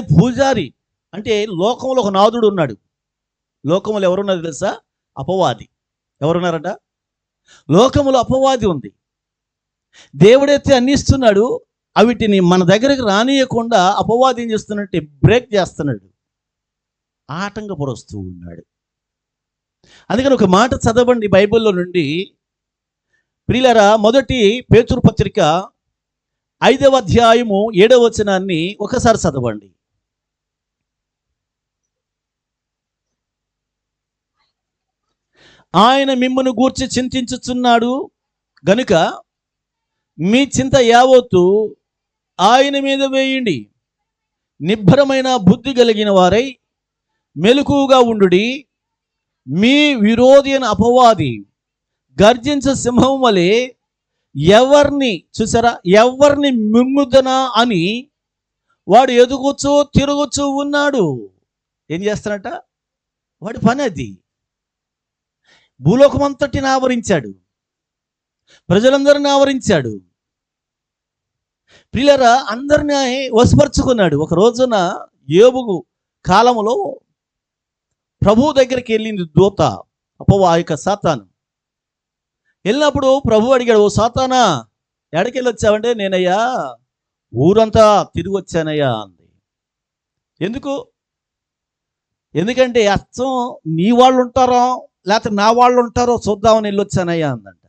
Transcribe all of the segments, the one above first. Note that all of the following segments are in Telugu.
పూజారి అంటే లోకంలో ఒక నాదుడు ఉన్నాడు. లోకంలో ఎవరున్నారు తెలుసా? అపవాది. ఎవరున్నారట? లోకములో అపవాది ఉంది. దేవుడైతే అన్ని ఇస్తున్నాడు అవిటిని మన దగ్గరికి రానియకుండా అపవాది ఏం చేస్తున్నట్టే బ్రేక్ చేస్తున్నాడు. ఆటంకపరుస్తూ ఉన్నాడు. అందుకని ఒక మాట చదవండి బైబిల్లో నుండి. ప్రియులరా మొదటి పేతురు పత్రిక ఐదవ అధ్యాయము ఏడవ వచనాన్ని ఒకసారి చదవండి. ఆయన మిమ్మను గూర్చి చింతించుచున్నాడు. గనుక మీ చింత యావత్తు ఆయన మీద వేయండి నిబ్బరమైన బుద్ధి కలిగిన వారై మెలకుగా ఉండుడి. మీ విరోధి అయిన అపవాది గర్జించ సింహం వలె ఎవరిని చూసారా? ఎవరిని మింగుదనా అని వాడు ఎదుగుచూ తిరుగుచూ ఉన్నాడు. ఏం చేస్తానట వాడి పని అది. భూలోకమంతటిని ఆవరించాడు. ప్రజలందరిని ఆవరించాడు. ప్రియులరా అందరినీ వశపరుచుకున్నాడు. ఒక రోజున ఏబుగు కాలంలో ప్రభు దగ్గరికి వెళ్ళింది దూత అపో ఆ యొక్క సాతాను. వెళ్ళినప్పుడు ప్రభు అడిగాడు ఓ సాతానా ఎడకెళ్ళి వచ్చావంటే నేనయ్యా ఊరంతా తిరిగి వచ్చానయ్యా అంది. ఎందుకు? ఎందుకంటే అచ్చం నీ వాళ్ళు ఉంటారా లేకపోతే నా వాళ్ళు ఉంటారో చూద్దామని వెళ్ళొచ్చానయ్యా అందంట.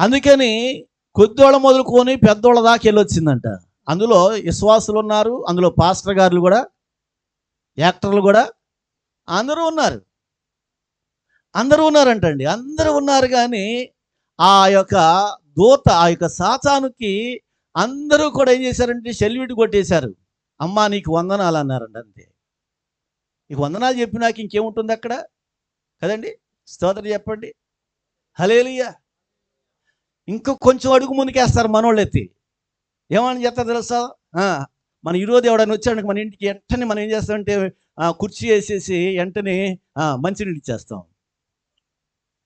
అందుకని కొద్దివాళ్ళ మొదలుకొని పెద్దోళ్ళ దాకా వెళ్ళొచ్చిందంట. అందులో విశ్వాసులు ఉన్నారు అందులో పాస్టర్ గారులు కూడా యాక్టర్లు కూడా అందరూ ఉన్నారు. అందరూ ఉన్నారంటండి. అందరూ ఉన్నారు కానీ ఆ యొక్క దూత ఆ యొక్క సాతానుకి అందరూ కూడా ఏం చేశారంటే సెల్విటి కొట్టేశారు. అమ్మా నీకు వందనాలు అన్నారండి అంతే. నీకు వందనాలు చెప్పినాక ఇంకేముంటుంది అక్కడ? కదండి? స్తోత్రం చెప్పండి. హలేలియా ఇంకా కొంచెం అడుగు ముందుకేస్తారు మనోళ్ళు ఎత్తి ఏమని చెప్తారు తెలుసా? మన ఈరోజు ఎవడైనా వచ్చాడు మన ఇంటికి వెంటనే మనం ఏం చేస్తామంటే కుర్చీ వేసేసి వెంటనే మంచినీళ్ళు ఇచ్చేస్తాం.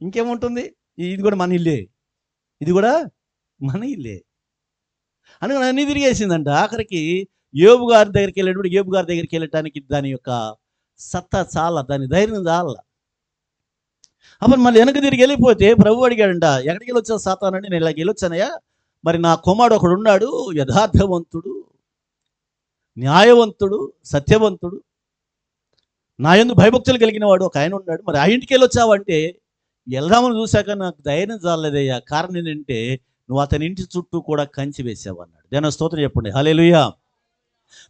ఇంకేముంటుంది? ఇది కూడా మన ఇల్లే. ఇది కూడా మన ఇల్లే. అందుకని అన్ని తిరిగేసిందంట ఆఖరికి ఏబుగారి దగ్గరికి వెళ్ళేటప్పుడు ఏబుగారి దగ్గరికి వెళ్ళటానికి దాని యొక్క సత్తా చాలా దాని ధైర్యం చాలా. అప్పుడు మళ్ళీ వెనక తిరిగి వెళ్ళిపోతే ప్రభు అడిగాడంట ఎక్కడికి వెళ్ళొచ్చా సాతానండి నేను ఇలాగ వెళ్ళొచ్చానయ్యా. మరి నా కుమారుడు ఒకడు ఉన్నాడు యథార్థవంతుడు న్యాయవంతుడు సత్యవంతుడు. నా ఎందు భయభక్తులు కలిగిన వాడు ఒక ఆయన ఉన్నాడు. మరి ఆ ఇంటికి వెళ్ళొచ్చావంటే వెళ్దామని చూశాక నాకు ధైర్యం చాలలేదయ్యా. కారణం ఏంటంటే నువ్వు అతని ఇంటి చుట్టూ కూడా కంచి వేసావు అన్నాడు. దేన స్తోత్రం చెప్పండి. హలేలుయా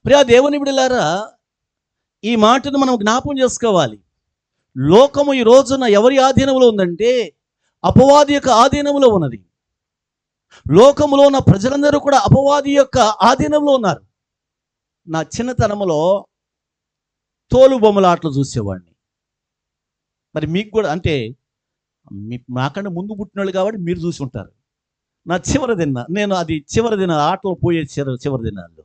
ప్రియా దేవుని బిడ్డలారా ఈ మాటను మనం జ్ఞాపం చేసుకోవాలి. లోకము ఈ రోజున ఎవరి ఆధీనంలో ఉందంటే అపవాది యొక్క ఆధీనంలో ఉన్నది. లోకములో ఉన్న ప్రజలందరూ కూడా అపవాది యొక్క ఆధీనంలో ఉన్నారు. నా చిన్నతనంలో తోలు బొమ్మలాటలు చూసేవాడిని. మరి మీకు కూడా అంటే మీ నాకంటే ముందు పుట్టినోళ్ళు కాబట్టి మీరు చూసి ఉంటారు. నా చివరి దిన నేను అది చివరి దిన ఆటలు పోయే చివరి చివరి దినాల్లో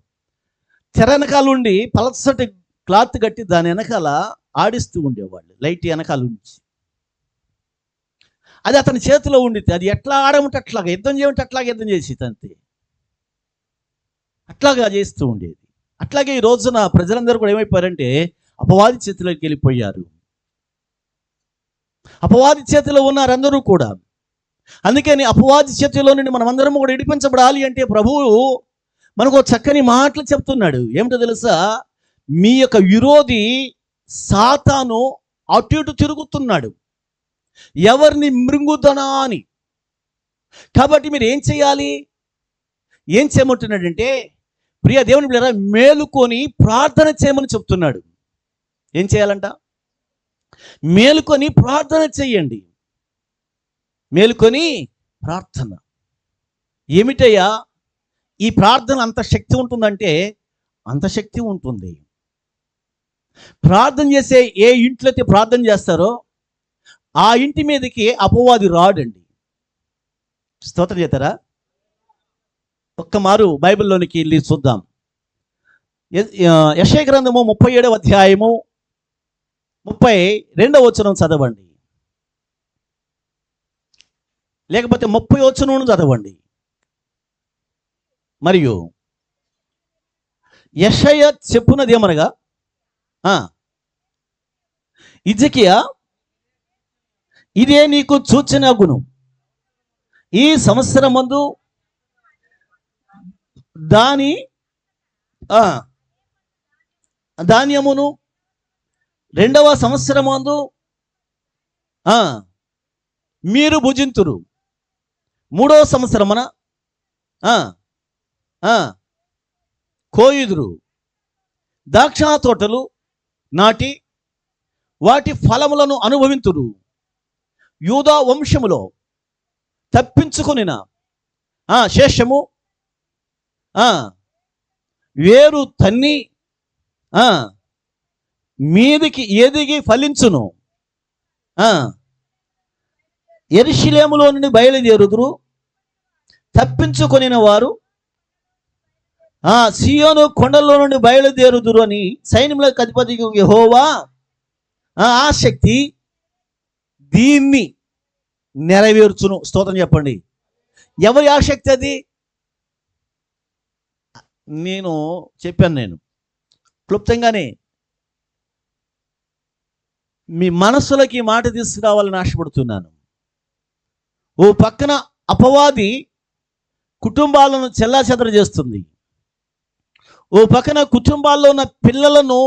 తెర వెనకాల ఉండి పలసటి క్లాత్ కట్టి దాని వెనకాల ఆడిస్తూ ఉండేవాళ్ళు లైట్ వెనకాల ఉంచి. అది అతని చేతిలో ఉండితే అది ఎట్లా ఆడమంటే అట్లాగా యుద్ధం చేయమంటే అట్లాగే యుద్ధం చేసి అంతే. అట్లాగా చేస్తూ ఉండేది. అట్లాగే ఈ రోజున ప్రజలందరూ కూడా ఏమైపోయారంటే అపవాది చేతిలోకి వెళ్ళిపోయారు. అపవాది చేతిలో ఉన్నారు అందరూ కూడా. అందుకని అపవాది చేతిలో నుండి మనం అందరం కూడా ఇడిపించబడాలి అంటే ప్రభువు మనకు చక్కని మాటలు చెప్తున్నాడు. ఏమిటో తెలుసా? మీ యొక్క విరోధి సాతాను అటు ఇటు తిరుగుతున్నాడు. ఎవరిని మృంగుదనా అని. కాబట్టి మీరు ఏం చేయాలి? ఏం చేయమంటున్నాడంటే ప్రియ దేవుని బిడ్డలారా మేలుకొని ప్రార్థన చేయమని చెప్తున్నాడు. ఏం చేయాలంట? మేలుకొని ప్రార్థన చేయండి. మేలుకొని ప్రార్థన. ఏమిటయ్యా? ఈ ప్రార్థన అంత శక్తి ఉంటుందంటే అంత శక్తి ఉంటుంది. ప్రార్థన చేసే ఏ ఇంట్లో అయితే ప్రార్థన చేస్తారో ఆ ఇంటి మీదకి అపవాది రాడండి. స్తోత్రం చేస్తారా? ఒక్క మారు బైబిల్లోనికి వెళ్ళి చూద్దాం. యశయ గ్రంథము ముప్పై ఏడవ అధ్యాయము ముప్పై రెండవ వచనం చదవండి. లేకపోతే ముప్పై వచనం చదవండి. మరియు యషయ చెప్పున్నది ఏమనగా ఇజకియా ఇదే నీకు సూచన గుణం. ఈ సంవత్సరం ముందు దాని ఆ, ధాన్యమును రెండవ సంవత్సరం ముందు మీరు భుజింతురు. మూడవ సంవత్సరమున ఆ, కోయుదురు. ద్రాక్ష తోటలు నాటి వాటి ఫలములను అనుభవింతుడు యూదా వంశములో తప్పించుకొనిన శేషము వేరు తన్ని మీదికి ఎదిగి ఫలించును. ఎరిశిలేములో నుండి బయలుదేరుదురు. తప్పించుకొనిన వారు ఆ సియోను కొండల్లో నుండి బయలుదేరుదురు అని సైన్యములకు అధిపతి యహోవా ఆ శక్తి దీన్ని నెరవేర్చును. స్తోత్రం చెప్పండి. ఎవరి ఆసక్తి అది? నేను చెప్పాను నేను. క్లుప్తంగానే మీ మనస్సులకి మాట తీసుకురావాలని ఆశపడుతున్నాను. ఓ పక్కన అపవాది కుటుంబాలను చెల్లాచెదర చేస్తుంది. ఓ పక్కన కుటుంబాల్లో ఉన్న పిల్లలను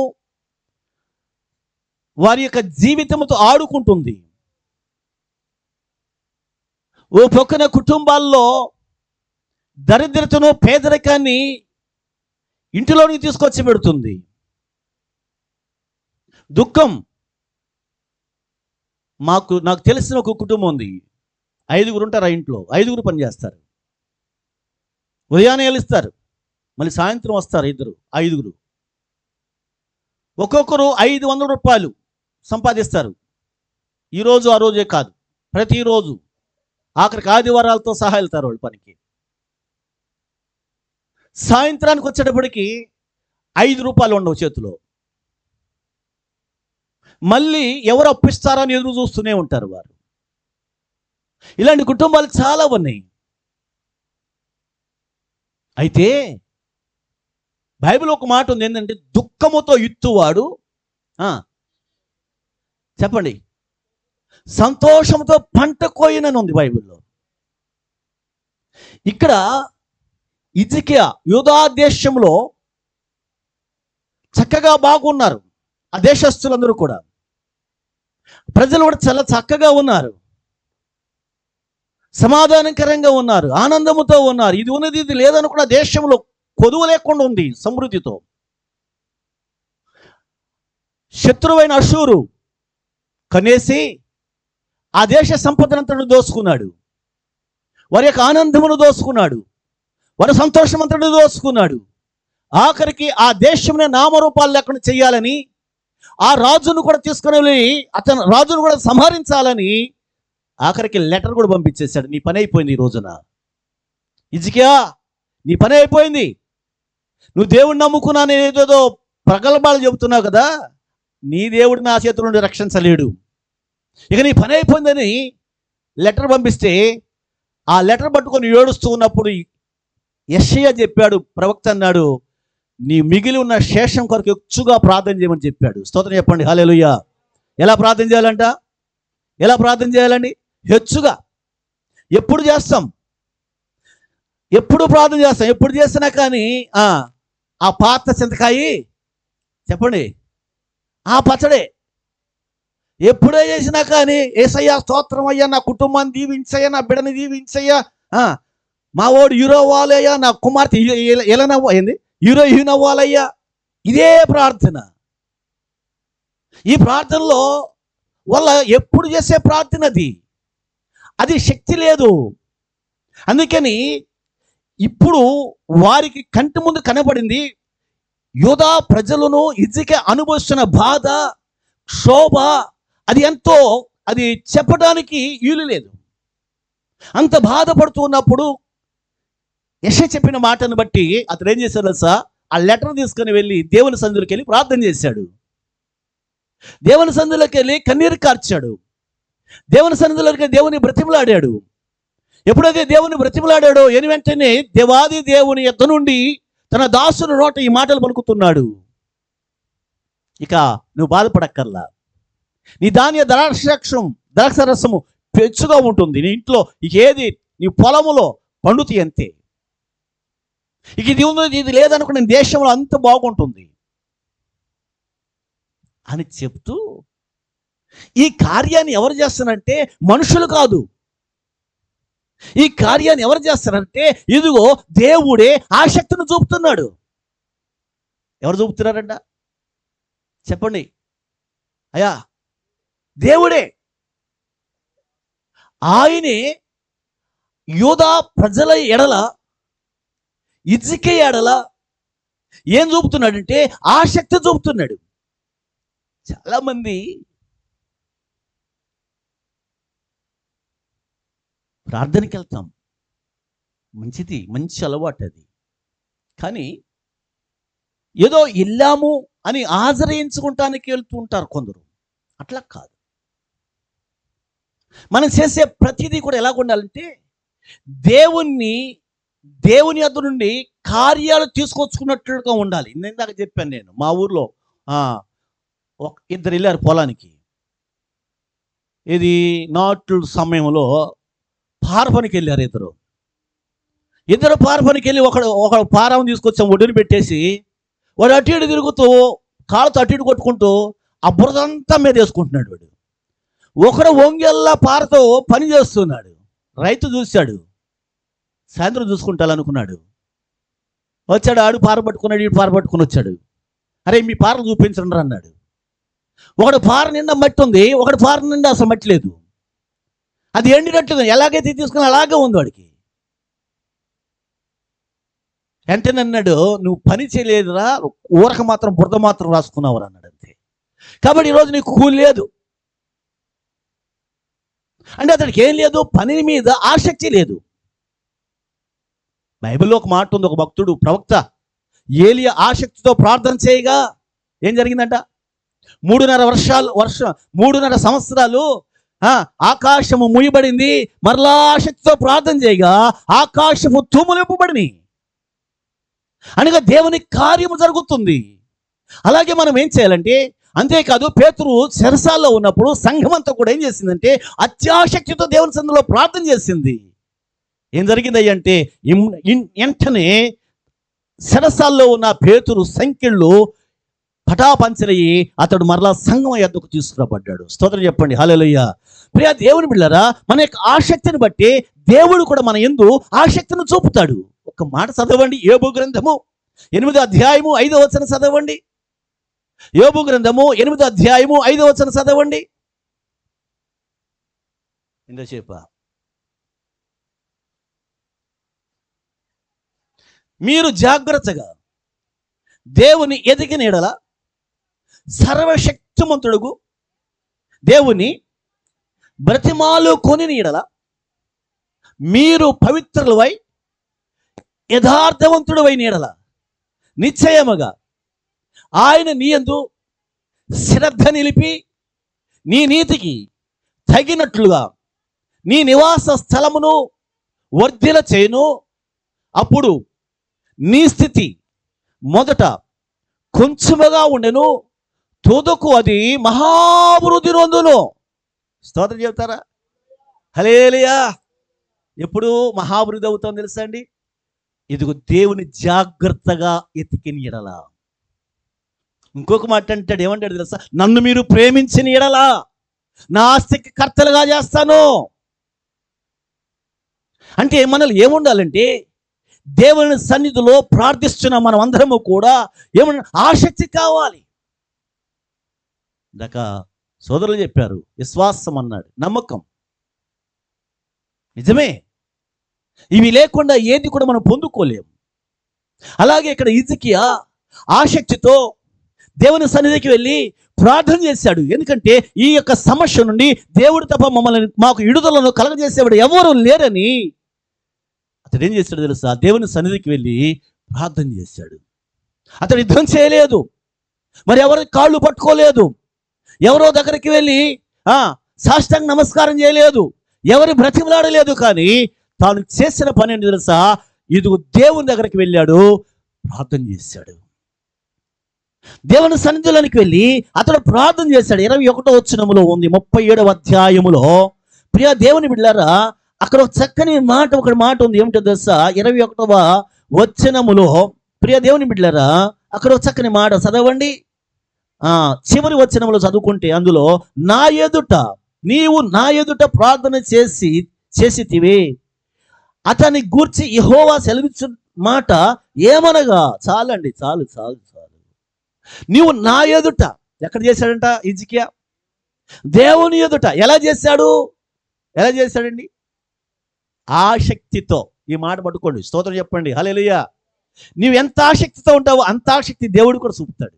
వారి యొక్క జీవితంతో ఆడుకుంటుంది. ఓ పక్కన కుటుంబాల్లో దరిద్రతను పేదరికాన్ని ఇంటిలోనికి తీసుకొచ్చి పెడుతుంది. దుఃఖం మాకు నాకు తెలిసిన ఒక కుటుంబం ఉంది. ఐదుగురు ఉంటారు ఆ ఇంట్లో ఐదుగురు పనిచేస్తారు ఉదయాన్నే వెళిస్తారు మళ్ళీ సాయంత్రం వస్తారు ఇద్దరు ఐదుగురు. ఒక్కొక్కరు ఐదు వందల రూపాయలు సంపాదిస్తారు. ఈరోజు ఆ రోజే కాదు ప్రతిరోజు. ఆఖరికి ఆదివారాలతో సహా వెళ్తారు వాళ్ళు పనికి. సాయంత్రానికి వచ్చేటప్పటికి ఐదు రూపాయలు ఉండవు చేతిలో. మళ్ళీ ఎవరు అప్పిస్తారని ఎదురు చూస్తూనే ఉంటారు వారు. ఇలాంటి కుటుంబాలు చాలా ఉన్నాయి. అయితే బైబిల్ ఒక మాట ఉంది ఏంటంటే దుఃఖముతో ఇత్తువాడు చెప్పండి. సంతోషంతో పంట కోయినని ఉంది బైబిల్లో. ఇక్కడ ఇజికియా యూదా దేశంలో చక్కగా బాగున్నారు ఆ దేశస్తులందరూ కూడా. ప్రజలు కూడా చాలా చక్కగా ఉన్నారు. సమాధానకరంగా ఉన్నారు ఆనందముతో ఉన్నారు. ఇది ఉన్నది ఇది లేదనుకున్న కూడా దేశంలో కొదువు లేకుండా ఉంది సమృద్ధితో. శత్రువైన అశూరు కనేసి ఆ దేశ సంపదనంతను దోసుకున్నాడు. వారి యొక్క ఆనందమును దోసుకున్నాడు. వారి సంతోషమంతను దోసుకున్నాడు. ఆఖరికి ఆ దేశంలో నామరూపాలు లేకుండా చేయాలని ఆ రాజును కూడా తీసుకుని వెళ్ళి అతను రాజును కూడా సంహరించాలని ఆఖరికి లెటర్ కూడా పంపించేశాడు. నీ పని అయిపోయింది ఈ రోజున. ఇజికియా నీ పని అయిపోయింది. నువ్వు దేవుడిని నమ్ముకున్నా నేను ఏదేదో ప్రగల్భాలు చెబుతున్నావు కదా నీ దేవుడు నా చేతుల నుండి రక్షించలేడు ఇక నీ పని అయిపోయిందని లెటర్ పంపిస్తే ఆ లెటర్ పట్టుకొని ఏడుస్తూ ఉన్నప్పుడు యెషయా చెప్పాడు ప్రవక్త అన్నాడు నీ మిగిలి ఉన్న శేషం కొరకు ఎక్కువగా ప్రార్థన చేయమని చెప్పాడు. స్తోత్రం చెప్పండి హాలేలుయ్య ఎలా ప్రార్థన చేయాలంట? ఎలా ప్రార్థన చేయాలండి? హెచ్చుగా. ఎప్పుడు చేస్తాం? ఎప్పుడు ప్రార్థన చేస్తాం? ఎప్పుడు చేసినా కానీ ఆ పాత చింతకాయి? చెప్పండి. ఆ పచ్చడే. ఎప్పుడే చేసినా కానీ ఏసయ్యా స్తోత్రం అయ్యా నా కుటుంబాన్ని దీవించయ్యా నా బిడని దీవించయ్యా. మా ఓడు హీరో అవ్వాలయ్యా నా కుమార్తె ఎలా ఏంది హీరో హీన్ అవ్వాలయ్యా ఇదే ప్రార్థన. ఈ ప్రార్థనలో వాళ్ళ ఎప్పుడు చేసే ప్రార్థన అది? అది శక్తి లేదు. అందుకని ఇప్పుడు వారికి కంటి ముందు కనబడింది యోధా ప్రజలను ఇజికే అనుభవిస్తున్న బాధ క్షోభ అది ఎంతో అది చెప్పడానికి వీలు లేదు. అంత బాధపడుతూ ఉన్నప్పుడు యశ చెప్పిన మాటను బట్టి అతను ఏం చేశాడు తెలుసా? ఆ లెటర్ తీసుకొని వెళ్ళి దేవుని సందులోకి వెళ్ళి ప్రార్థన చేశాడు. దేవుని సందులోకి వెళ్ళి కన్నీరు కార్చాడు. దేవుని సన్నిధిలోకి దేవుని బ్రతిమలాడాడు. ఎప్పుడైతే దేవుని బ్రతిమలాడాడో ఎని వెంటనే దేవాది దేవుని ఎద్ద నుండి తన దాసుని నోట ఈ మాటలు పలుకుతున్నాడు. ఇక నువ్వు బాధపడక్కర్లా. నీ ధాన్య ద్రాక్షరక్షం ద్రాక్షరసము పెచ్చుగా ఉంటుంది. నీ ఇంట్లో ఏది నీ పొలములో పండుతాయి అంతే. ఇక ఇది ఉంది ఇది లేదనుకున్న దేశంలో అంత బాగుంటుంది. అని చెప్తూ ఈ కార్యాన్ని ఎవరు చేస్తానంటే మనుషులు కాదు ఈ కార్యాన్ని ఎవరు చేస్తారంటే ఇదిగో దేవుడే ఆసక్తిని చూపుతున్నాడు. ఎవరు చూపుతున్నారంట? చెప్పండి. అయ్యా దేవుడే. ఆయనే యూదా ప్రజల ఎడల ఇజ్జికే ఎడల ఏం చూపుతున్నాడంటే ఆసక్తి చూపుతున్నాడు. చాలామంది ప్రార్థనకి వెళ్తాం మంచిది మంచి అలవాటు అది కానీ ఏదో వెళ్ళాము అని ఆశ్రయించుకుంటానికి వెళ్తూ ఉంటారు కొందరు. అట్లా కాదు. మనం చేసే ప్రతిదీ కూడా ఎలా ఉండాలంటే దేవుణ్ణి దేవుని అద్దు నుండి కార్యాలు తీసుకొచ్చుకున్నట్లుగా ఉండాలి. నేను ఇందాక చెప్పాను నేను మా ఊర్లో ఒక ఇద్దరు వెళ్ళారు పొలానికి. ఇది నాట్లు సమయంలో పారపనికి వెళ్ళారు ఇద్దరు. ఇద్దరు పారపనికి వెళ్ళి ఒకడు ఒక పారం తీసుకొచ్చాం ఒడ్డుని పెట్టేసి వాడు అటు ఇటు తిరుగుతూ కాళ్ళతో అటు ఇటు కొట్టుకుంటూ ఆ బురదంతా మీద వేసుకుంటున్నాడు వాడు. ఒకడు ఒంగెల్లా పారతో పని చేస్తున్నాడు. రైతు చూశాడు. సాయంత్రం చూసుకుంటాలనుకున్నాడు. వచ్చాడు ఆడు పార పట్టుకున్నాడు ఈడు పార పట్టుకుని వచ్చాడు. అరే మీ పారలు చూపించండి అన్నాడు. ఒకడు పార నిండా మట్టి ఉంది ఒకడు పార నిండా అసలు మట్టి లేదు. అది ఎండినట్టు ఎలాగైతే తీసుకుని అలాగే ఉంది వాడికి. వెంటనే అన్నాడు నువ్వు పని చేయలేదురా ఊరక మాత్రం బురద మాత్రం రాసుకున్నావు అన్నాడు అంతే. కాబట్టి ఈరోజు నీకు కూలి లేదు. అంటే అతనికి ఏం లేదు పని మీద ఆసక్తి లేదు. బైబిల్లో ఒక మాట ఉంది ఒక భక్తుడు ప్రవక్త ఏలియా ఆసక్తితో ప్రార్థన చేయగా ఏం జరిగిందంట? మూడున్నర వర్షాలు వర్షం మూడున్నర సంవత్సరాలు ఆకాశము ముయబడింది మరలా శక్తితో ప్రార్థన చేయగా ఆకాశము తూములింపబడినాయి అనగా దేవుని కార్యము జరుగుతుంది. అలాగే మనం ఏం చేయాలంటే అంతేకాదు పేతురు శరసాల్లో ఉన్నప్పుడు సంఘమంతా కూడా ఏం చేసిందంటే అత్యాశక్తితో దేవుని సందులో ప్రార్థన చేసింది. ఏం జరిగింది అంటే వెంటనే శరసాల్లో ఉన్న పేతురు సంఖ్యలు పటాపంచలయ్యి అతడు మరలా సంఘం ఎద్దకు తీసుకురాబడ్డాడు. స్తోత్రం చెప్పండి. హల్లెలూయ. ప్రియా దేవుని బిళ్ళరా మన యొక్క ఆసక్తిని బట్టి దేవుడు కూడా మన ఎందు ఆసక్తిని చూపుతాడు. ఒక మాట చదవండి. యోబు గ్రంథము ఎనిమిదో అధ్యాయము ఐదో వచనం చదవండి. యోబు గ్రంథము ఎనిమిదో అధ్యాయము ఐదో వచనం చదవండి. ఇంతసేప. మీరు జాగ్రత్తగా దేవుని ఎదిగిన ఎడలా సర్వశక్తిమంతుడుగు దేవుని బ్రతిమాలు కొని నీడల మీరు పవిత్రులవై యథార్థవంతుడవై నీడల నిశ్చయముగా ఆయన నీయందు శ్రద్ధ నిలిపి నీ నీతికి తగినట్లుగా నీ నివాస స్థలమును వర్ధిల చేయను. అప్పుడు నీ స్థితి మొదట కొంచెముగా ఉండెను. తుదకు అది మహావృద్ధి నొందును. స్తోత్రం చెప్తారా హలేలియా ఎప్పుడు మహావృద్ధి అవుతాం తెలుసా అండి? ఇదిగో దేవుని జాగ్రత్తగా ఎతికిన ఎడలా. ఇంకొక మాట అంటాడు ఏమంటాడు తెలుసా? నన్ను మీరు ప్రేమించిన ఎడలా. నా ఆస్తికి కర్తలుగా చేస్తాను. అంటే మనలో ఏముండాలంటే దేవుని సన్నిధిలో ప్రార్థిస్తున్న మనం అందరము కూడా ఏమన్నా ఆసక్తి కావాలి. ఇందాక సోదరులు చెప్పారు విశ్వాసం అన్నాడు నమ్మకం. నిజమే. ఇవి లేకుండా ఏది కూడా మనం పొందుకోలేము. అలాగే ఇక్కడ ఇజికియా ఆసక్తితో దేవుని సన్నిధికి వెళ్ళి ప్రార్థన చేశాడు. ఎందుకంటే ఈ యొక్క సమస్య నుండి దేవుడు తప్ప మమ్మల్ని మాకు ఇడుదలను కలగజేసేవాడు ఎవరు లేరని అతడు ఏం చేశాడు తెలుసా? దేవుని సన్నిధికి వెళ్ళి ప్రార్థన చేశాడు. అతడు యుద్ధం చేయలేదు. మరి ఎవరి కాళ్ళు పట్టుకోలేదు. ఎవరో దగ్గరికి వెళ్ళి ఆ నమస్కారం చేయలేదు ఎవరి బ్రతిమలాడలేదు కానీ తాను చేసిన పని ఏంటి తెలుసా? ఇదిగో దేవుని దగ్గరికి వెళ్ళాడు ప్రార్థన చేశాడు. దేవుని సన్నిధిలోనికి వెళ్ళి అతడు ప్రార్థన చేశాడు. ఇరవై ఒకటో వచ్చినములో ఉంది ముప్పై ఏడవ అధ్యాయములో. ప్రియ దేవుని బిడ్డారా అక్కడ ఒక చక్కని మాట ఒక మాట ఉంది. ఏమిటో తెలుసా? ఇరవై ఒకటవ వచ్చినములో ప్రియ దేవుని బిడ్డారా అక్కడ ఒక చక్కని మాట చదవండి. చివరి వచనంలో చదువుకుంటే అందులో నా ఎదుట నీవు నా ఎదుట ప్రార్థన చేసి చేసితివే. అతని గూర్చి యెహోవా సెలవిచ్చు మాట ఏమనగా చాలండి చాలు చాలు చాలు. నీవు నా ఎదుట ఎక్కడ చేశాడంట ఇజికియా దేవుని ఎదుట ఎలా చేశాడు? ఎలా చేశాడండి? ఆసక్తితో ఈ మాట పట్టుకోండి స్తోత్రం చెప్పండి హల్లెలూయా. నీవు ఎంత ఆసక్తితో ఉంటావో అంత ఆసక్తి దేవుడు కూడా చూపుతాడు.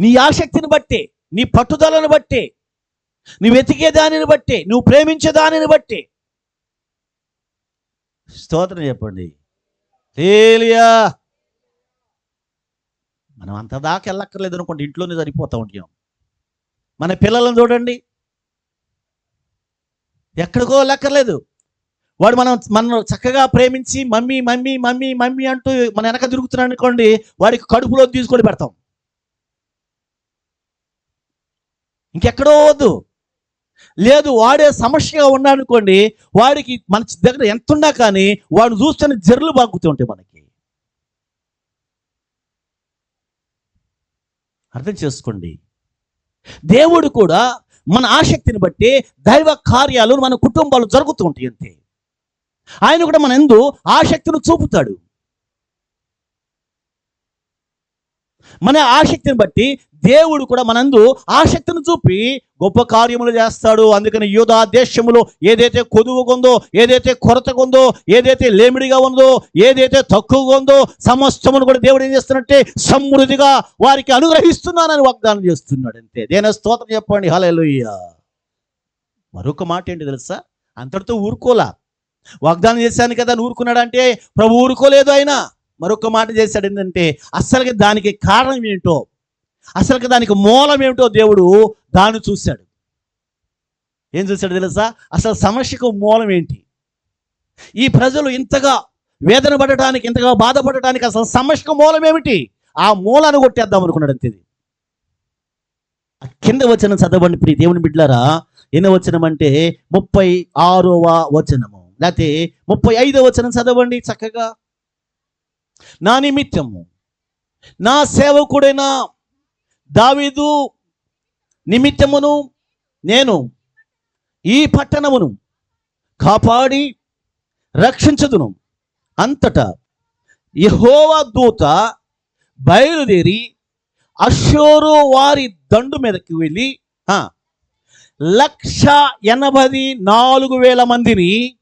నీ ఆసక్తిని బట్టే నీ పట్టుదలను బట్టే నువ్వు వెతికే దానిని బట్టే నువ్వు ప్రేమించే దానిని బట్టే. స్తోత్రం చెప్పండి. తేలియా మనం అంత దాకా వెళ్ళక్కర్లేదు అనుకోండి ఇంట్లోనే సరిపోతా ఉంటాం. మన పిల్లలను చూడండి. ఎక్కడికో వెళ్ళక్కర్లేదు. వాడు మనం మనం చక్కగా ప్రేమించి మమ్మీ మమ్మీ మమ్మీ మమ్మీ అంటూ మన వెనక తిరుగుతున్నాడు అనుకోండి వాడికి కడుపులో తీసుకొని పెడతాం. ఇంకెక్కడో వద్దు. లేదు వాడే సమస్యగా ఉన్నాడనుకోండి వాడికి మన దగ్గర ఎంత ఉన్నా కానీ వాడు చూస్తున్న జర్లు బాగుతూ ఉంటాయి మనకి. అర్థం చేసుకోండి. దేవుడు కూడా మన ఆసక్తిని బట్టి దైవ కార్యాలు మన కుటుంబాలు జరుగుతూ ఉంటాయి అంతే. ఆయన కూడా మన ఎందు ఆసక్తిని చూపుతాడు. మన ఆసక్తిని బట్టి దేవుడు కూడా మనందు ఆసక్తిని చూపి గొప్ప కార్యములు చేస్తాడు. అందుకని యూదా దేశములో ఏదైతే కొదువుగా ఉందో ఏదైతే కొరతగా ఉందో ఏదైతే లేమిడిగా ఉందో ఏదైతే తక్కువగా ఉందో సమస్తమును కూడా దేవుడు ఏం చేస్తున్నట్టే సమృద్ధిగా వారికి అనుగ్రహిస్తున్నానని వాగ్దానం చేస్తున్నాడు. అంతే. దేని స్తోత్రం చెప్పండి? హల్లెలూయా. మరొక మాట ఏంటి తెలుసా? అంతటితో ఊరుకోలా. వాగ్దానం చేశాను కదా అని ఊరుకున్నాడంటే ప్రభు ఊరుకోలేదు అయినా మరొక మాట చేశాడు ఏంటంటే అసలుకి దానికి కారణం ఏంటో అసలుకి దానికి మూలం ఏమిటో దేవుడు దాన్ని చూశాడు. ఏం చూశాడు తెలుసా? అసలు సమస్యకు మూలం ఏంటి? ఈ ప్రజలు ఇంతగా వేదన పడటానికి ఇంతగా బాధపడటానికి అసలు సమస్యకు మూలం ఏమిటి? ఆ మూలాన్ని కొట్టేద్దాం అనుకున్నాడు అంతేది ఆ కింద వచనం చదవండి ప్రియ దేవుని బిడ్డలారా. ఎన్ని వచనం అంటే ముప్పై ఆరవ వచనము. లేకపోతే ముప్పై ఐదవ వచనం చదవండి చక్కగా. నా నిమిత్తము నా సేవకుడైన దావీదు నిమిత్తమును నేను ఈ పట్టణమును కాపాడి రక్షించదును. అంతటా యెహోవా దూత బయలుదేరి అశోరు వారి దండు మీదకి వెళ్ళి లక్ష ఎనభై నాలుగు వేల మందిని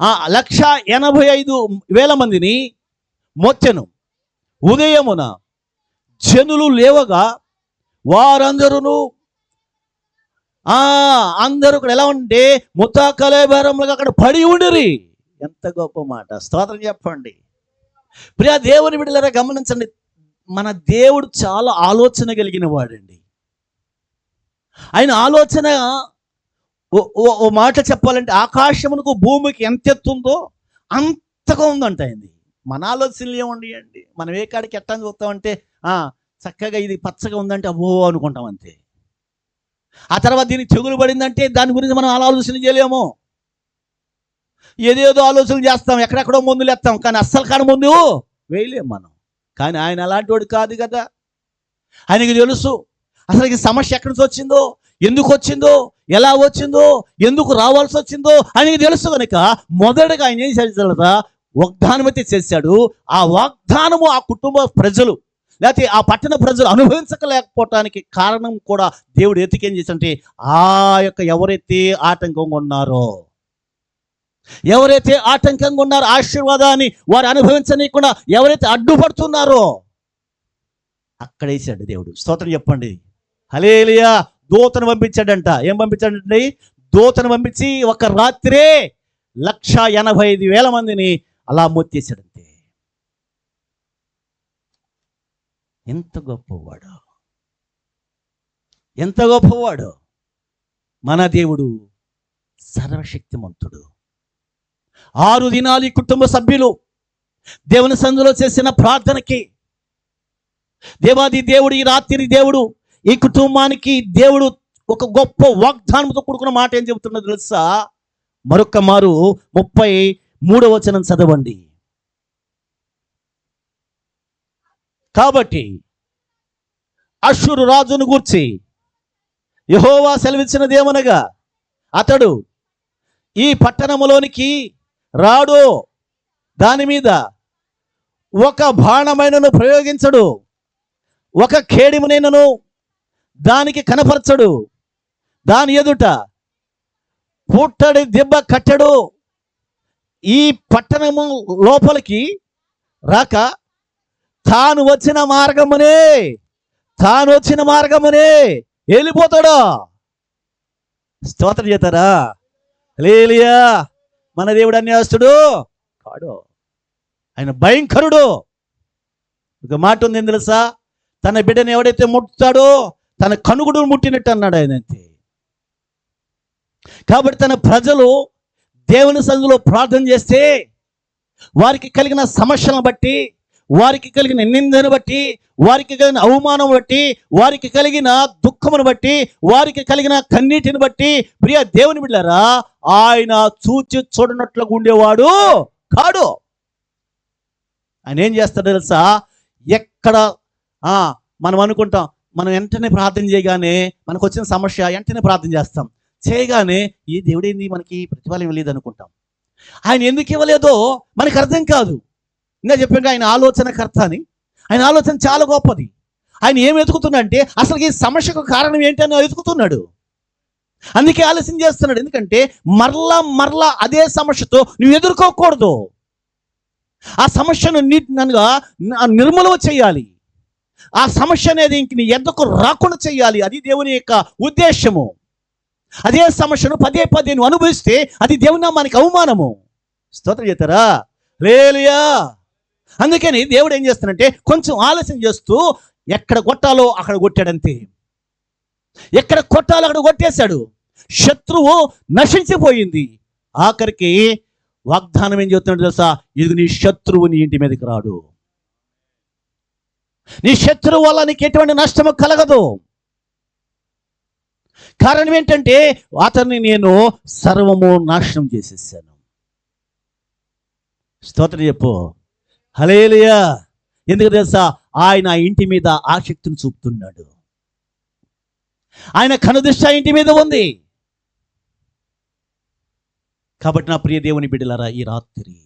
ఆ లక్ష ఎనభై ఐదు వేల మందిని మొత్తెను. ఉదయమున జనులు లేవగా వారందరూ ఆ అందరూ ఇక్కడ ఎలా ఉంటే ముతాకలేబరంలో అక్కడ పడి ఉండిరి. ఎంత గొప్ప మాట. స్తోత్రం చెప్పండి. ప్రియా దేవుని బిడ్డలారా గమనించండి. మన దేవుడు చాలా ఆలోచన కలిగిన వాడండి. ఆయన ఆలోచన ఓ- ఓ- ఓ మాట చెప్పాలంటే ఆకాశమునకు భూమికి ఎంత ఎత్తుందో అంతగా ఉందంట అయింది మన ఆలోచనలు ఏమండియండి మనం ఏ కాడికి ఎట్టని చూస్తామంటే చక్కగా ఇది పచ్చగా ఉందంటే అబ్బో అనుకుంటాం అంతే. ఆ తర్వాత దీనికి చెగులు పడిందంటే దాని గురించి మనం ఆలోచన చేయలేము. ఏదేదో ఆలోచనలు చేస్తాం ఎక్కడెక్కడో మందులు ఎత్తాం కానీ అస్సలు కాని ముందు వేయలేం మనం. కానీ ఆయన అలాంటి వాడు కాదు కదా. ఆయనకి తెలుసు అసలు ఈ సమస్య ఎక్కడి నుంచి వచ్చిందో ఎందుకు వచ్చిందో ఎలా వచ్చిందో ఎందుకు రావాల్సి వచ్చిందో ఆయనకి తెలుసు కనుక మొదటగా ఆయన ఏం చేశాడు వాగ్దానం అయితే చేశాడు. ఆ వాగ్దానము ఆ కుటుంబ ప్రజలు లేకపోతే ఆ పట్టణ ప్రజలు అనుభవించకలేకపోవటానికి కారణం కూడా దేవుడు ఎతికేం చేశాడంటే ఆ యొక్క ఎవరైతే ఆటంకంగా ఉన్నారో ఎవరైతే ఆటంకంగా ఉన్నారో ఆశీర్వాదాన్ని వారు అనుభవించనీయకుండా ఎవరైతే అడ్డుపడుతున్నారో అక్కడేసాడు దేవుడు. స్తోత్రం చెప్పండి. హలేలియా దూతను పంపించాడంట. ఏం పంపించాడండి దూతను పంపించి ఒక రాత్రే లక్ష ఎనభై ఐదు వేల మందిని అలా మొత్తేసాడంతే ఎంత గొప్పవాడు. ఎంత గొప్పవాడు. మన దేవుడు సర్వశక్తిమంతుడు. ఆరు దినాలు ఈ కుటుంబ సభ్యులు దేవుని సందులో చేసిన ప్రార్థనకి. దేవాది దేవుడు ఈ రాత్రి దేవుడు ఈ కుటుంబానికి దేవుడు ఒక గొప్ప వాగ్దానంతో కూడుకున్న మాట ఏం చెబుతున్నది తెలుసా? మరొక మారు ముప్పై మూడవ వచనం చదవండి. కాబట్టి అశ్వరు రాజును గూర్చి యహోవా సెలవిచ్చినదేమనగా అతడు ఈ పట్టణములోనికి రాడు దాని మీద ఒక బాణమైనను ప్రయోగించడు ఒక కేడిమునైనను దానికి కనపరచడు. దాని ఎదుట పుట్టడి దెబ్బ కట్టడు. ఈ పట్టణము లోపలికి రాక తాను వచ్చిన మార్గమునే తాను వచ్చిన మార్గమునే వెళ్ళిపోతాడా. స్తోత్రం చేస్తారా? లేలియా మన దేవుడు అన్యాస్తుడు. కాడు. ఆయన భయంకరుడు. ఒక మాట ఉంది తెలుసా తన బిడ్డను ఎవడైతే ముట్టుతాడో తన కనుగుడు ముట్టినట్టు అన్నాడు ఆయన అంతే కాబట్టి తన ప్రజలు దేవుని సందులో ప్రార్థన చేస్తే వారికి కలిగిన సమస్యలను బట్టి వారికి కలిగిన నిందను బట్టి వారికి కలిగిన అవమానం బట్టి వారికి కలిగిన దుఃఖమును బట్టి వారికి కలిగిన కన్నీటిని బట్టి ప్రియ దేవుని బిడ్డారా ఆయన చూచి చూడనట్లుగా ఉండేవాడు కాడు. ఆయన ఏం చేస్తాడు తెలుసా? ఎక్కడ ఆ, మనం అనుకుంటాం మనం వెంటనే ప్రార్థన చేయగానే మనకు వచ్చిన సమస్య వెంటనే ప్రార్థన చేస్తాం. చేయగానే ఈ దేవుడేంది మనకి ప్రతిఫలం ఇవ్వలేదు అనుకుంటాం. ఆయన ఎందుకు ఇవ్వలేదో మనకు అర్థం కాదు. ఇంకా చెప్పాక ఆయన ఆలోచనకర్త అని. ఆయన ఆలోచన చాలా గొప్పది. ఆయన ఏం వెతుకుతున్నాడంటే అసలు ఈ సమస్యకు కారణం ఏంటని వెతుకుతున్నాడు. అందుకే ఆలస్యం చేస్తున్నాడు. ఎందుకంటే మరలా మరలా అదే సమస్యతో నువ్వు ఎదుర్కోకూడదు. ఆ సమస్యను నీటినగా నిర్మూలన చేయాలి. ఆ సమస్య అనేది ఇంక నీ ఎద్దకు రాకుండా చేయాలి. అది దేవుని యొక్క ఉద్దేశము. అదే సమస్యను పదే పదే నువ్వు అనుభవిస్తే అది దేవుని మనకి అవమానము. స్తోత్రం చేస్తారా? లేలియా అందుకని దేవుడు ఏం చేస్తానంటే కొంచెం ఆలస్యం చేస్తూ ఎక్కడ కొట్టాలో అక్కడ కొట్టాడంతే. ఎక్కడ కొట్టాలో అక్కడ కొట్టేశాడు. శత్రువు నశించిపోయింది. ఆఖరికి వాగ్దానం ఏం చెప్తున్నాడు తెలుసా? ఇది నీ శత్రువు నీ ఇంటి మీదకి రాడు. నీ శత్రువు వల్ల నీకు ఎటువంటి నష్టము కలగదు. కారణం ఏంటంటే అతన్ని నేను సర్వము నాశనం చేసేసాను. స్తోత్రం చెప్పు. హలేలియా ఎందుకు తెలుసా? ఆయన ఇంటి మీద ఆసక్తిని చూపుతున్నాడు. ఆయన కనుదృష్టి ఇంటి మీద ఉంది. కాబట్టి నా ప్రియ దేవుని బిడ్డలారా ఈ రాత్రి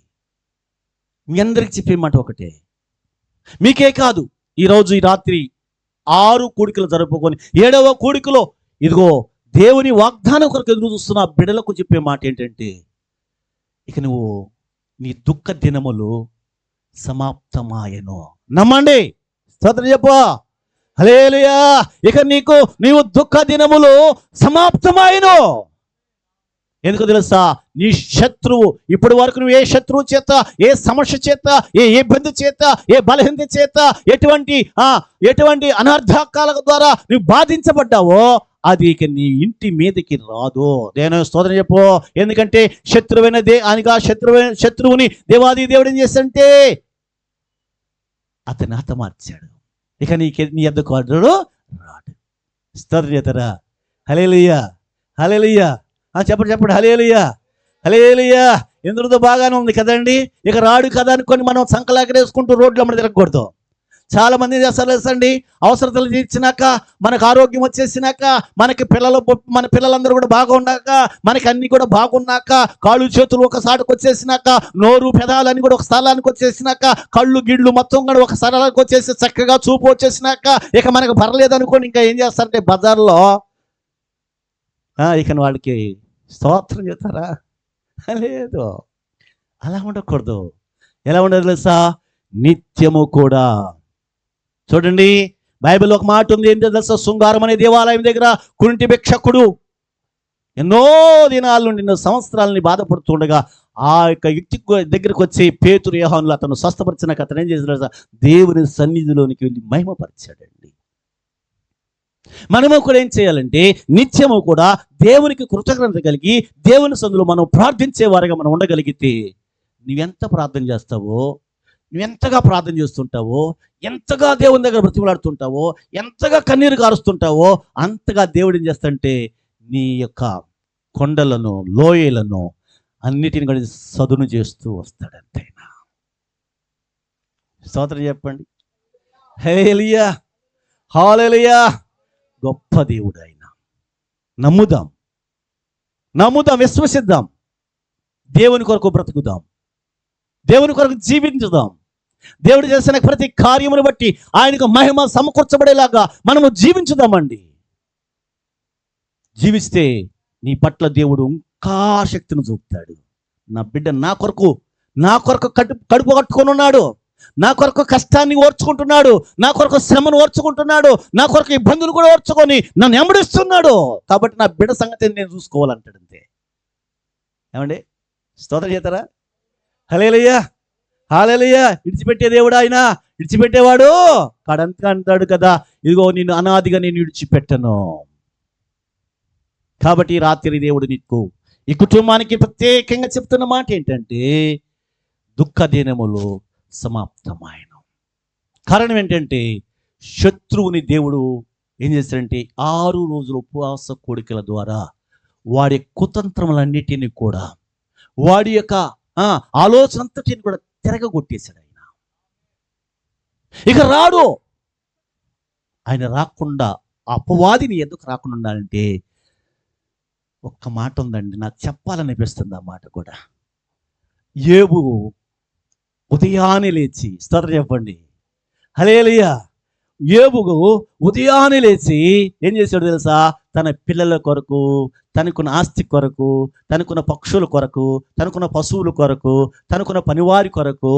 మీ అందరికి చెప్పే మాట ఒకటే. మీకే కాదు ఈరోజు ఈ రాత్రి ఆరు కూడికలు జరుపుకొని ఏడవ కూడికలో ఇదిగో దేవుని వాగ్దానం కొరకు ఎదురు చూస్తున్న బిడలకు చెప్పే మాట ఏంటంటే ఇక నువ్వు నీ దుఃఖ దినములు సమాప్తమాయను. నమ్మండి? స్తోత్రం చెప్పు. హలేలుయా ఇక నీకు నీవు దుఃఖ దినములు సమాప్తమాయను. ఎందుకు తెలుసా? నీ శత్రువు ఇప్పటి వరకు నువ్వు ఏ శత్రువు చేత ఏ సమస్య చేత ఏ ఇబ్బంది చేత ఏ బలహీనత చేత ఎటువంటి ఆ ఎటువంటి అనర్థకాల ద్వారా నువ్వు బాధించబడ్డావో అది ఇక నీ ఇంటి మీదకి రాదు. నేను స్తోత్రం చెప్పు. ఎందుకంటే శత్రువైన దే అనిగా శత్రువైన శత్రువుని దేవాది దేవుడు ఏం చేస్తాడంటే అతని హతమార్చాడు. ఇక నీకు నీ ఎద్దకు రాడు. స్తోత్రం చేతరా హలేలుయ్యా హలేలుయ్యా చెప్పండి చెప్పండి. హలేలుయ్యా హలేలుయ్యా ఇంద్రుడితో బాగానే ఉంది కదండి? ఇక రాడు కదా అనుకొని మనం సంకలాకరేసుకుంటూ రోడ్లు మనం తిరగకూడదు. చాలా మంది ఏం చేస్తారు తెలుసండి అవసరతలు తీర్చినాక మనకు ఆరోగ్యం వచ్చేసినాక మనకి పిల్లలు మన పిల్లలందరూ కూడా బాగున్నాక మనకి అన్ని కూడా బాగున్నాక కాళ్ళు చేతులు ఒక సాటుకు వచ్చేసినాక నోరు పెదాలు కూడా ఒక స్థలానికి వచ్చేసినాక కళ్ళు గిళ్ళు మొత్తం కూడా ఒక స్థలానికి వచ్చేసి చక్కగా చూపు వచ్చేసినాక ఇక మనకు పర్లేదు అనుకోని ఇంకా ఏం చేస్తారంటే బజార్లో ఇక వాళ్ళకి స్తోత్రం చేస్తారా లేదు. అలా ఉండకూడదు. ఎలా ఉండదు తెలుసా? నిత్యము కూడా. చూడండి బైబిల్ ఒక మాట ఉంది. ఏంటో తెలుసా? శృంగారం అనే దేవాలయం దగ్గర కుంటి భిక్షకుడు ఎన్నో దినాల నుండి ఎన్నో సంవత్సరాలని బాధపడుతుండగా ఆ యొక్క వ్యక్తి దగ్గరికి వచ్చి పేతురు యోహానులు అతను స్వస్థపరిచిన అతను ఏం చేశాడు దేవుని సన్నిధిలోనికి వెళ్ళి మహిమపరిచాడండి. మనము కూడా ఏం చేయాలంటే నిత్యము కూడా దేవునికి కృతజ్ఞత కలిగి దేవుని సందులో మనం ప్రార్థించే వారిగా మనం ఉండగలిగితే నువ్వెంత ప్రార్థన చేస్తావో నువ్వెంతగా ప్రార్థన చేస్తుంటావో ఎంతగా దేవుని దగ్గర బ్రతిమలాడుతుంటావో ఎంతగా కన్నీరు కారుస్తుంటావో అంతగా దేవుడు ఏం చేస్తంటే నీ యొక్క కొండలను లోయలను అన్నిటిని కూడా సదును చేస్తూ వస్తాడంతైనా? స్తోత్రం చెప్పండి. హేలియా హాలెలియా గొప్ప దేవుడు ఆయన నమ్ముదాం. నమ్ముదాం విశ్వసిద్దాం. దేవుని కొరకు బ్రతుకుదాం. దేవుని కొరకు జీవించుదాం. దేవుడు చేసిన ప్రతి కార్యమును బట్టి ఆయనకు మహిమ సమకూర్చబడేలాగా మనము జీవించుదామండి. జీవిస్తే నీ పట్ల దేవుడు ఇంకా శక్తిని చూపుతాడు. నా బిడ్డ నా కొరకు నా కొరకు కడుపు కడుపు కట్టుకొని ఉన్నాడు. నా కొరకు కష్టాన్ని ఓర్చుకుంటున్నాడు నా కొరకు శ్రమను ఓర్చుకుంటున్నాడు నా కొరకు ఇబ్బందులు కూడా ఓర్చుకొని నన్ను ఎమ్మడిస్తున్నాడు. కాబట్టి నా బిడ్డ సంగతిని నేను చూసుకోవాలంటాడు అంతే. ఏమండి? స్తోత్రం చేస్తారా? హలేలయ్యా హాలేలయ్యా విడిచిపెట్టే దేవుడు ఆయన విడిచిపెట్టేవాడు. కాడంత అంటాడు కదా ఇదిగో నేను అనాదిగా నేను విడిచిపెట్టను. కాబట్టి రాత్రి దేవుడు నీకు ఈ కుటుంబానికి ప్రత్యేకంగా చెప్తున్న మాట ఏంటంటే దుఃఖ దినములు సమాప్తమాయన. కారణం ఏంటంటే శత్రువుని దేవుడు ఏం చేశాడంటే ఆరు రోజుల ఉపవాస కోడికల ద్వారా వాడి కుతంత్రములన్నిటినీ కూడా వాడి యొక్క ఆలోచన అంతటిని కూడా తిరగగొట్టేశాడు ఆయన. ఇక రాడు! ఆయన రాకుండా అపవాదిని ఎందుకు రాకుండా ఉండాలంటే ఒక్క మాట ఉందండి నాకు చెప్పాలనిపిస్తుంది ఆ మాట కూడా. ఏబు ఉదయాన్నే లేచి స్తోత్రం చెప్పండి. హలేలియా ఏబుగు ఉదయాన్నే లేచి ఏం చేశాడు తెలుసా? తన పిల్లల కొరకు తనకున్న ఆస్తి కొరకు తనకున్న పక్షుల కొరకు తనకున్న పశువుల కొరకు తనకున్న పనివారి కొరకు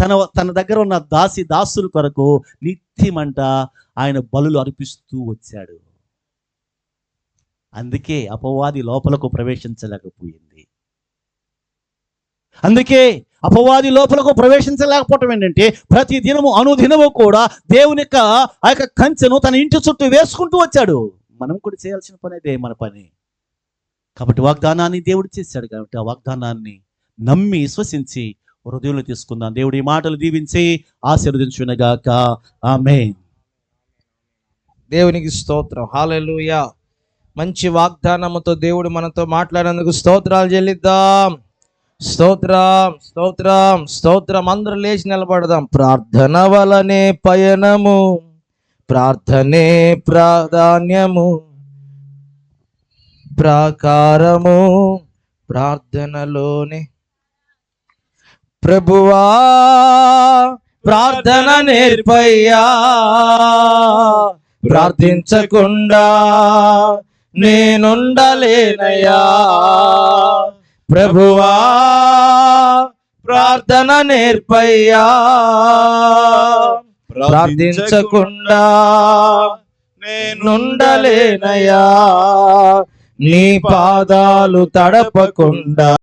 తన తన దగ్గర ఉన్న దాసి దాసుల కొరకు నిత్యమంట ఆయన బలులు అర్పిస్తూ వచ్చాడు. అందుకే అపవాది లోపలకు ప్రవేశించలేకపోయింది. అందుకే అపవాది లోపలకు ప్రవేశించలేకపోవటం ఏంటంటే ప్రతి దినము అనుదినము కూడా దేవుని యొక్క ఆ యొక్క కంచెను తన ఇంటి చుట్టూ వేసుకుంటూ వచ్చాడు. మనం కూడా చేయాల్సిన పని అదే మన పని. కాబట్టి వాగ్దానాన్ని దేవుడు చేశాడు కాబట్టి ఆ వాగ్దానాన్ని నమ్మి విశ్వసించి హృదయంలో తీసుకుందాం. దేవుడి మాటలు దీవించి ఆశీర్వదించునగాక. ఆమె దేవునికి స్తోత్రం. హాలెలూయా. మంచి వాగ్దానముతో దేవుడు మనతో మాట్లాడేందుకు స్తోత్రాలు చెల్లిద్దాం. స్తోత్రం స్తోత్రం స్తోత్రం. అందరూ లేచి నిలబడదాం. ప్రార్థన వలనే పయనము ప్రార్థనే ప్రాధాన్యము ప్రాకారము ప్రార్థనలోనే. ప్రభువా ప్రార్థన నేర్పయ్యా ప్రార్థించకుండా నేనుండలేనయ్యా. ప్రభువా ప్రార్థన నేర్పయ్యా. ప్రార్థించకుండా నేనుండలేనయ్యా. నీ పాదాలు తడపకుండా